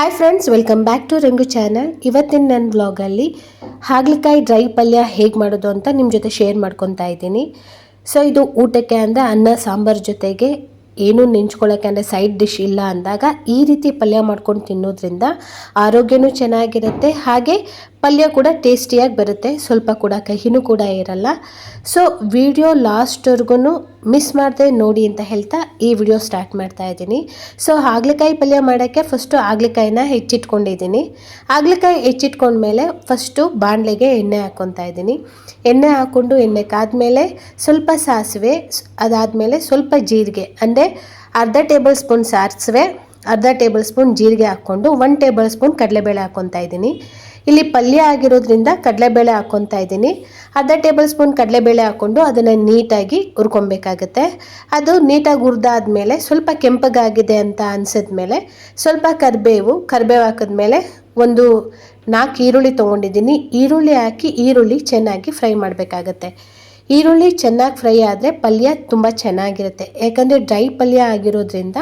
Hi friends welcome back to Rengu channel ಇವತ್ತಿನ ನನ್ನ ವ್ಲಾಗಲ್ಲಿ ಹಾಗಲಕಾಯಿ ಡ್ರೈ ಪಲ್ಯ ಹೇಗೆ ಮಾಡೋದು ಅಂತ ನಿಮ್ಮ ಜೊತೆ ಶೇರ್ ಮಾಡ್ಕೊತಾ ಇದ್ದೀನಿ. ಸೊ ಇದು ಊಟಕ್ಕೆ ಅಂದರೆ ಅನ್ನ, ಸಾಂಬಾರ್ ಜೊತೆಗೆ ಏನೂ ನೆಂಚ್ಕೊಳ್ಳೋಕ್ಕೆ ಅಂದರೆ ಸೈಡ್ ಡಿಶ್ ಇಲ್ಲ ಅಂದಾಗ ಈ ರೀತಿ ಪಲ್ಯ ಮಾಡ್ಕೊಂಡು ತಿನ್ನೋದ್ರಿಂದ ಆರೋಗ್ಯನೂ ಚೆನ್ನಾಗಿರುತ್ತೆ. ಹಾಗೆ ಪಲ್ಯ ಕೂಡ ಟೇಸ್ಟಿಯಾಗಿ ಬರುತ್ತೆ. ಸ್ವಲ್ಪ ಕೂಡ ಕಹಿನೂ ಕೂಡ ಇರಲ್ಲ. ಸೊ ವಿಡಿಯೋ ಲಾಸ್ಟ್ವರೆಗೂ ಮಿಸ್ ಮಾಡದೆ ನೋಡಿ ಅಂತ ಹೇಳ್ತಾ ಈ ವಿಡಿಯೋ ಸ್ಟಾರ್ಟ್ ಮಾಡ್ತಾ ಇದ್ದೀನಿ. ಸೊ ಹಾಗಲಕಾಯಿ ಪಲ್ಯ ಮಾಡೋಕ್ಕೆ ಫಸ್ಟು ಹಾಗಲಕಾಯಿನ ಹೆಚ್ಚಿಟ್ಕೊಂಡಿದ್ದೀನಿ. ಹಾಗಲಕಾಯಿ ಹೆಚ್ಚಿಟ್ಕೊಂಡ್ಮೇಲೆ ಫಸ್ಟು ಬಾಣಲೆಗೆ ಎಣ್ಣೆ ಹಾಕ್ಕೊತಾ ಇದ್ದೀನಿ. ಎಣ್ಣೆ ಹಾಕ್ಕೊಂಡು ಎಣ್ಣೆ ಕಾದ್ಮೇಲೆ ಸ್ವಲ್ಪ ಸಾಸಿವೆ, ಅದಾದಮೇಲೆ ಸ್ವಲ್ಪ ಜೀರಿಗೆ, ಅಂದರೆ ಅರ್ಧ ಟೇಬಲ್ ಸ್ಪೂನ್ ಸಾಸಿವೆ ಅರ್ಧ ಟೇಬಲ್ ಸ್ಪೂನ್ ಜೀರಿಗೆ ಹಾಕ್ಕೊಂಡು ಒನ್ ಟೇಬಲ್ ಸ್ಪೂನ್ ಕಡಲೆಬೇಳೆ ಹಾಕ್ಕೊತಾ ಇದ್ದೀನಿ. ಇಲ್ಲಿ ಪಲ್ಯ ಆಗಿರೋದ್ರಿಂದ ಕಡಲೆಬೇಳೆ ಹಾಕ್ಕೊತಾ ಇದ್ದೀನಿ. ಅರ್ಧ ಟೇಬಲ್ ಸ್ಪೂನ್ ಕಡಲೆಬೇಳೆ ಹಾಕ್ಕೊಂಡು ಅದನ್ನು ನೀಟಾಗಿ ಹುರ್ಕೊಬೇಕಾಗತ್ತೆ. ಅದು ನೀಟಾಗಿ ಹುರಿದಾದ್ಮೇಲೆ ಸ್ವಲ್ಪ ಕೆಂಪಗಾಗಿದೆ ಅಂತ ಅನ್ಸಿದ್ಮೇಲೆ ಸ್ವಲ್ಪ ಕರಿಬೇವು ಕರಿಬೇವು ಹಾಕಿದ್ಮೇಲೆ ಒಂದು ನಾಲ್ಕು ಈರುಳ್ಳಿ ತೊಗೊಂಡಿದ್ದೀನಿ. ಈರುಳ್ಳಿ ಹಾಕಿ ಈರುಳ್ಳಿ ಚೆನ್ನಾಗಿ ಫ್ರೈ ಮಾಡಬೇಕಾಗತ್ತೆ. ಈರುಳ್ಳಿ ಚೆನ್ನಾಗಿ ಫ್ರೈ ಆದರೆ ಪಲ್ಯ ತುಂಬ ಚೆನ್ನಾಗಿರುತ್ತೆ. ಯಾಕಂದರೆ ಡ್ರೈ ಪಲ್ಯ ಆಗಿರೋದ್ರಿಂದ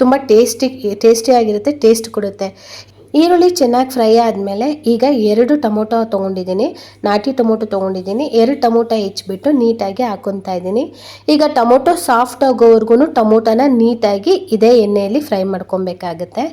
ತುಂಬ ಟೇಸ್ಟಿ ಟೇಸ್ಟಿಯಾಗಿರುತ್ತೆ ಟೇಸ್ಟ್ ಕೊಡುತ್ತೆ. ಈರುಳ್ಳಿ ಚೆನ್ನಾಗಿ ಫ್ರೈ ಆದಮೇಲೆ ಈಗ ಎರಡು ಟೊಮೊಟೊ ತೊಗೊಂಡಿದ್ದೀನಿ. ನಾಟಿ ಟೊಮೊಟೊ ತೊಗೊಂಡಿದ್ದೀನಿ. ಎರಡು ಟೊಮೊಟೊ ಹೆಚ್ಚಿಬಿಟ್ಟು ನೀಟಾಗಿ ಹಾಕೊತಾ ಇದ್ದೀನಿ. ಈಗ ಟೊಮೊಟೊ ಸಾಫ್ಟ್ ಆಗೋವರೆಗೂ ಟೊಮೊಟೊನ ನೀಟಾಗಿ ಇದೇ ಎಣ್ಣೆಯಲ್ಲಿ ಫ್ರೈ ಮಾಡ್ಕೊಬೇಕಾಗತ್ತೆ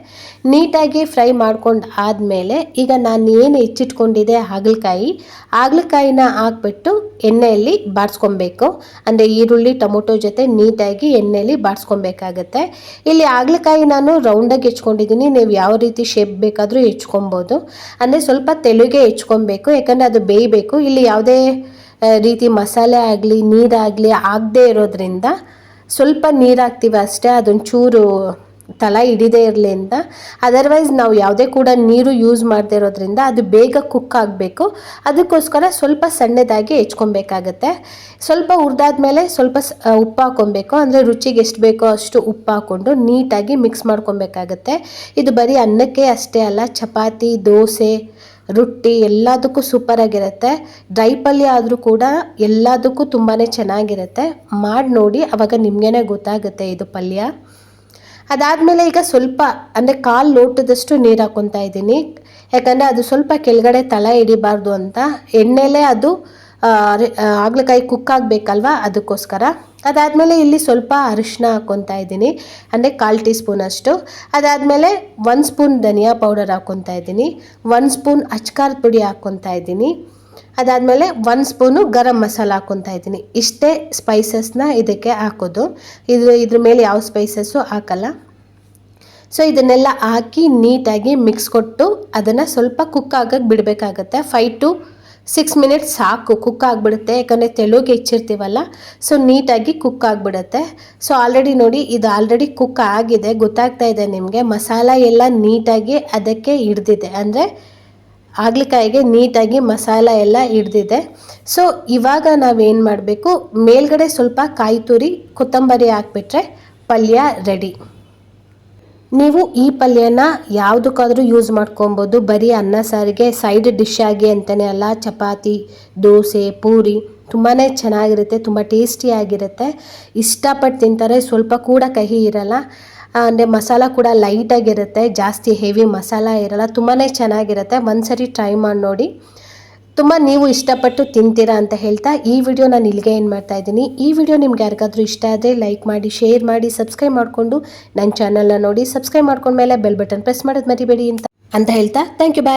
ನೀಟಾಗಿ ಫ್ರೈ ಮಾಡ್ಕೊಂಡು ಆದಮೇಲೆ ಈಗ ನಾನು ಏನು ಹೆಚ್ಚಿಟ್ಕೊಂಡಿದ್ದೆ ಹಾಗಲಕಾಯಿ. ಹಾಗಲಕಾಯಿನ ಹಾಕ್ಬಿಟ್ಟು ಎಣ್ಣೆಯಲ್ಲಿ ಬಾಡಿಸ್ಕೊಬೇಕು ಅಂದರೆ ಈರುಳ್ಳಿ, ಟೊಮೊಟೊ ಜೊತೆ ನೀಟಾಗಿ ಎಣ್ಣೆಯಲ್ಲಿ ಬಾಡಿಸ್ಕೊಬೇಕಾಗತ್ತೆ ಇಲ್ಲಿ ಹಾಗಲಕಾಯಿ ನಾನು ರೌಂಡಾಗಿ ಹೆಚ್ಕೊಂಡಿದ್ದೀನಿ ನೀವು ಯಾವ ರೀತಿ ಶೇಪ್ ಬೇಕಾದರೂ ಹೆಚ್ಕೊಬೋದು. ಅಂದರೆ ಸ್ವಲ್ಪ ತೆಳುಗೆ ಹೆಚ್ಕೊಬೇಕು, ಯಾಕಂದರೆ ಅದು ಬೇಯಬೇಕು. ಇಲ್ಲಿ ಯಾವುದೇ ರೀತಿ ಮಸಾಲೆ ಆಗಲಿ, ನೀರಾಗಲಿ, ಆಗದೇ ಇರೋದ್ರಿಂದ ಸ್ವಲ್ಪ ನೀರು ಹಾಕ್ತೀವಿ ಅಷ್ಟೇ. ಅದೊಂಚೂರು ತಲ ಹಿಡಿದೇ ಇರಲಿ ಅಂತ. ಅದರ್ವೈಸ್ ನಾವು ಯಾವುದೇ ಕೂಡ ನೀರು ಯೂಸ್ ಮಾಡದೇ ಇರೋದ್ರಿಂದ ಅದು ಬೇಗ ಕುಕ್ ಆಗಬೇಕು. ಅದಕ್ಕೋಸ್ಕರ ಸ್ವಲ್ಪ ಸಣ್ಣದಾಗಿ ಹೆಚ್ಕೊಬೇಕಾಗತ್ತೆ. ಸ್ವಲ್ಪ ಹುರಿದಾದ್ಮೇಲೆ ಸ್ವಲ್ಪ ಉಪ್ಪು ಹಾಕ್ಕೊಬೇಕು. ಅಂದರೆ ರುಚಿಗೆ ಎಷ್ಟು ಬೇಕೋ ಅಷ್ಟು ಉಪ್ಪು ಹಾಕ್ಕೊಂಡು ನೀಟಾಗಿ ಮಿಕ್ಸ್ ಮಾಡ್ಕೊಬೇಕಾಗತ್ತೆ. ಇದು ಬರೀ ಅನ್ನಕ್ಕೆ ಅಷ್ಟೇ ಅಲ್ಲ, ಚಪಾತಿ, ದೋಸೆ, ರೊಟ್ಟಿ ಎಲ್ಲದಕ್ಕೂ ಸೂಪರಾಗಿರುತ್ತೆ ಡ್ರೈ ಪಲ್ಯ ಆದರೂ ಕೂಡ ಎಲ್ಲದಕ್ಕೂ ತುಂಬಾ ಚೆನ್ನಾಗಿರುತ್ತೆ. ಮಾಡಿ ನೋಡಿ ಅವಾಗ ನಿಮಗೇನೆ ಗೊತ್ತಾಗುತ್ತೆ ಇದು ಪಲ್ಯ. ಅದಾದಮೇಲೆ ಈಗ ಸ್ವಲ್ಪ, ಅಂದರೆ ಕಾಲು ಲೋಟದಷ್ಟು ನೀರು ಹಾಕ್ಕೊತಾ ಇದ್ದೀನಿ. ಯಾಕಂದರೆ ಅದು ಸ್ವಲ್ಪ ಕೆಳಗಡೆ ತಳ ಹಿಡಿಬಾರ್ದು ಅಂತ. ಎಣ್ಣೆಲೇ ಅದು ಆಗ್ಲಕಾಯಿ ಕುಕ್ ಆಗಬೇಕಲ್ವ ಅದಕ್ಕೋಸ್ಕರ. ಅದಾದಮೇಲೆ ಇಲ್ಲಿ ಸ್ವಲ್ಪ ಅರಿಶಿನ ಹಾಕ್ಕೊತಾ ಇದ್ದೀನಿ. ಅಂದರೆ ಕಾಲು ಟೀ ಸ್ಪೂನ್ ಅಷ್ಟು. ಅದಾದಮೇಲೆ ಒಂದು ಸ್ಪೂನ್ ಧನಿಯಾ ಪೌಡರ್ ಹಾಕ್ಕೊತಾ ಇದ್ದೀನಿ. ಒಂದು ಸ್ಪೂನ್ ಅಚ್ಕಾರದ ಪುಡಿ ಹಾಕ್ಕೊತಾ ಇದ್ದೀನಿ. ಅದಾದಮೇಲೆ ಒಂದು ಸ್ಪೂನು ಗರಂ ಮಸಾಲ ಹಾಕ್ಕೊತಾ ಇದ್ದೀನಿ. ಇಷ್ಟೇ ಸ್ಪೈಸಸ್ನ ಇದಕ್ಕೆ ಹಾಕೋದು. ಇದು ಇದ್ರ ಮೇಲೆ ಯಾವ ಸ್ಪೈಸಸ್ಸು ಹಾಕಲ್ಲ. ಸೊ ಇದನ್ನೆಲ್ಲ ಹಾಕಿ ನೀಟಾಗಿ ಮಿಕ್ಸ್ ಕೊಟ್ಟು ಅದನ್ನು ಸ್ವಲ್ಪ ಕುಕ್ ಆಗಕ್ಕೆ ಬಿಡಬೇಕಾಗತ್ತೆ. ಫೈ ಟು ಸಿಕ್ಸ್ ಮಿನಿಟ್ಸ್ ಸಾಕು ಕುಕ್ ಆಗಿಬಿಡುತ್ತೆ. ಯಾಕಂದರೆ ತೆಳುಗೆ ಹೆಚ್ಚಿರ್ತೀವಲ್ಲ. ಸೊ ನೀಟಾಗಿ ಕುಕ್ ಆಗಿಬಿಡುತ್ತೆ. ಸೊ ಆಲ್ರೆಡಿ ನೋಡಿ ಇದು ಆಲ್ರೆಡಿ ಕುಕ್ ಆಗಿದೆ. ಗೊತ್ತಾಗ್ತಾ ಇದೆ ನಿಮಗೆ. ಮಸಾಲ ಎಲ್ಲ ನೀಟಾಗಿ ಅದಕ್ಕೆ ಹಿಡ್ದಿದೆ. ಅಂದರೆ ಆಗ್ಲಿಕಾಯಿಗೆ ನೀಟಾಗಿ ಮಸಾಲ ಎಲ್ಲ ಹಿಡ್ದಿದೆ. ಸೊ ಇವಾಗ ನಾವೇನು ಮಾಡಬೇಕು? ಮೇಲ್ಗಡೆ ಸ್ವಲ್ಪ ಕಾಯಿ ತುರಿ, ಕೊತ್ತಂಬರಿ ಹಾಕ್ಬಿಟ್ರೆ ಪಲ್ಯ ರೆಡಿ ನೀವು ಈ ಪಲ್ಯನ ಯಾವುದಕ್ಕಾದರೂ ಯೂಸ್ ಮಾಡ್ಕೊಬೋದು. ಬರೀ ಅನ್ನ ಸಾರಿಗೆ ಸೈಡ್ ಡಿಶ್ ಆಗಿ ಅಂತಲೇ ಅಲ್ಲ, ಚಪಾತಿ, ದೋಸೆ, ಪೂರಿ ತುಂಬಾ ಚೆನ್ನಾಗಿರುತ್ತೆ, ತುಂಬ ಟೇಸ್ಟಿಯಾಗಿರುತ್ತೆ ಇಷ್ಟಪಟ್ಟು ತಿಂತಾರೆ, ಸ್ವಲ್ಪ ಕೂಡ ಕಹಿ ಇರಲ್ಲ. ಅಂದರೆ ಮಸಾಲ ಕೂಡ ಲೈಟಾಗಿರುತ್ತೆ, ಜಾಸ್ತಿ ಹೆವಿ ಮಸಾಲ ಇರಲ್ಲ ತುಂಬಾ ಚೆನ್ನಾಗಿರುತ್ತೆ. ಒಂದು ಸರಿ ಟ್ರೈ ಮಾಡಿ ನೋಡಿ. ತುಂಬ ನೀವು ಇಷ್ಟಪಟ್ಟು ತಿಂತೀರಾ ಅಂತ ಹೇಳ್ತಾ ಈ ವಿಡಿಯೋ ನಾನು ಇಲ್ಲಿಗೆ ಏನು ಮಾಡ್ತಾ ಇದ್ದೀನಿ. ಈ ವಿಡಿಯೋ ನಿಮ್ಗೆ ಯಾರಿಗಾದರೂ ಇಷ್ಟ ಆದರೆ ಲೈಕ್ ಮಾಡಿ ಶೇರ್ ಮಾಡಿ ಸಬ್ಸ್ಕ್ರೈಬ್ ಮಾಡಿಕೊಂಡು ನನ್ನ ಚಾನಲ್ನ ನೋಡಿ. ಸಬ್ಸ್ಕ್ರೈಬ್ ಮಾಡ್ಕೊಂಡ್ಮೇಲೆ ಬೆಲ್ ಬಟನ್ ಪ್ರೆಸ್ ಮಾಡೋದು ಮರಿಬೇಡಿ ಅಂತ ಅಂತ ಹೇಳ್ತಾ ಥ್ಯಾಂಕ್ ಯು ಬಾಯ್